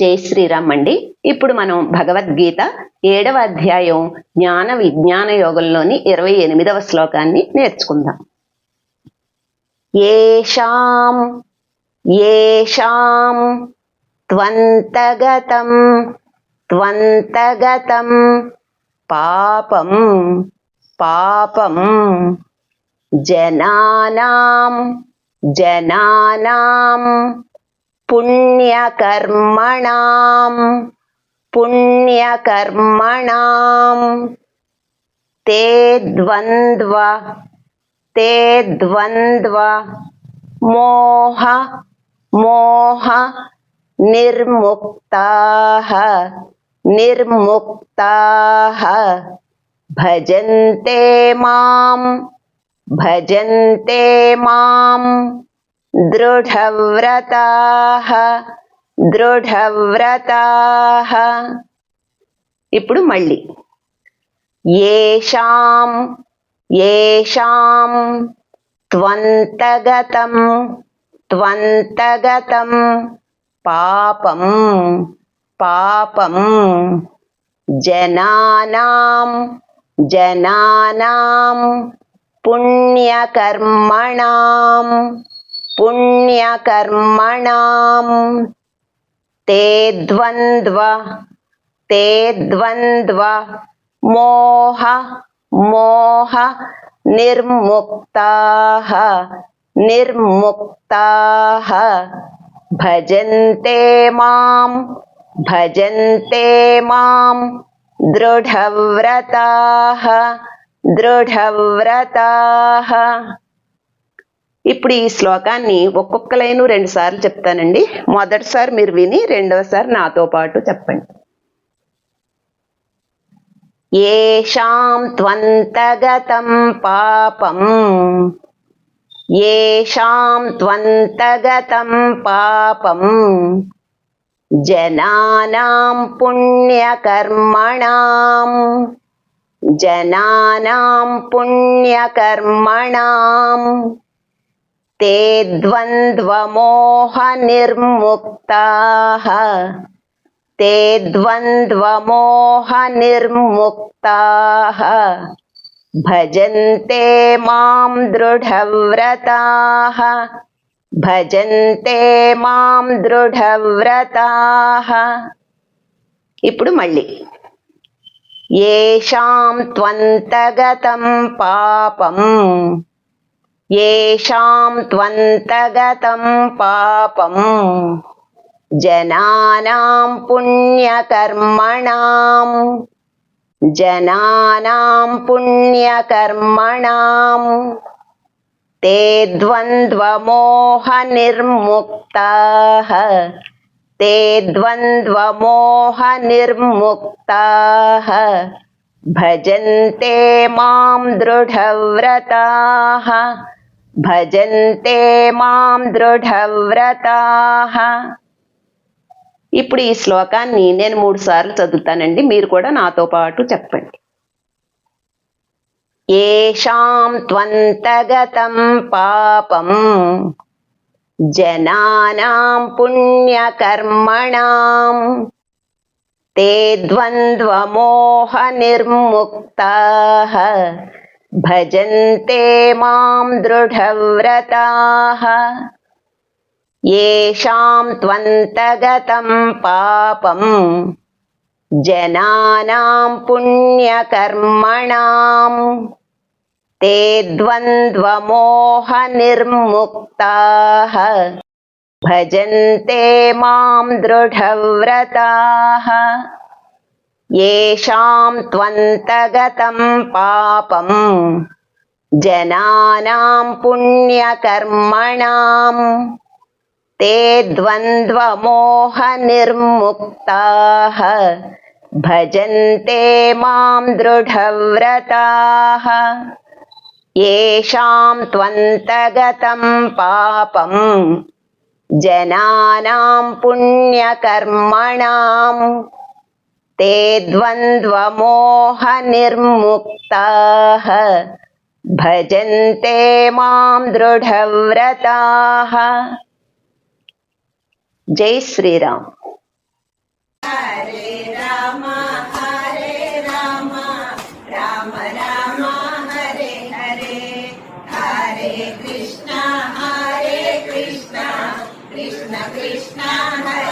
జై శ్రీరామ్ అండి. ఇప్పుడు మనం భగవద్గీత ఏడవ అధ్యాయం జ్ఞాన విజ్ఞాన యోగంలోని ఇరవై ఎనిమిదవ శ్లోకాన్ని నేర్చుకుందాం. ఏషాం ఏషాం త్వంతగతం త్వంతగతం పాపం పాపం జనానాం జనానాం पुण्यकर्मणाम्। पुण्यकर्मणाम्। ते द्वन्द्व ते द्वन्द्व। मोह मोह निर्मुक्ताः निर्मुक्ताः। भजन्ते माम् भजन्ते माम्। దృఢవ్రతాః దృఢవ్రతాః. ఇప్పుడు మళ్ళీ. ఏషాం ఏషాం త్వంతగతం త్వంతగతం పాపం పాపం జనానాం జనానాం పుణ్యకర్మణాం पुण्यकर्मणाम्। ते द्वन्द्व ते द्वन्द्व, मोह मोह निर्मुक्ताः निर्मुक्ताः। भजन्ते माम् भजन्ते माम्, दृढव्रताः दृढव्रताः। ఇప్పుడు ఈ శ్లోకాన్ని ఒక్కొక్క లైను రెండు సార్లు చెప్తానండి. మొదటిసారి మీరు విని రెండవసారి నాతో పాటు చెప్పండి. ఏషాం త్వంతగతం పాపం. ఏషాం త్వంతగతం పాపం. జనానాం పుణ్యకర్మణాం. జనానాం పుణ్యకర్మణాం. ते द्वन्द्वमोहनिर्मुक्ताः ते द्वन्द्वमोहनिर्मुक्ताः भजन्ते मां दृढव्रताः భజంతే మాం దృఢవ్రతాః ఇప్పుడు మళ్ళీ ఏషాం త్వంతగతం పాపం येषां त्वन्तगतं पापं जनानां पुण्यकर्मणां जनानां पुण्यकर्मणां ते द्वन्द्वमोहनिर्मुक्ताः ते द्वन्द्वमोहनिर्मुक्ताः भजन्ते मां दृढव्रताः భజంతే మాం దృఢవ్రతాః ఇప్పుడు ఈ శ్లోకాన్ని నేను మూడు సార్లు చదువుతానండి మీరు కూడా నాతో పాటు చెప్పండి ఏషాం త్వంతగతం పాపం జనానాం పుణ్యకర్మణాం ते द्वन्द्वमोहनिर्मुक्ताः भजन्ते मां दृढव्रताः येषां त्वन्तगतं पापं जनानां पुण्यकर्मणां ते द्वन्द्वमोहनिर्मुक्ताः भजन्ते मां दृढव्रताः येषां त्वन्तगतं पापं जनानां पुण्यकर्मणां ते द्वन्द्वमोहनिर्मुक्ताः भजन्ते मां दृढव्रताः। येषां त्वन्तगतं पापं जनानां पुण्यकर्मणां ते द्वन्द्वमोहनिर्मुक्ताः भजन्ते माँ दृढव्रताः जय श्रीराम हरे हरे राम हरे हरे हरे हरे कृष्ण हरे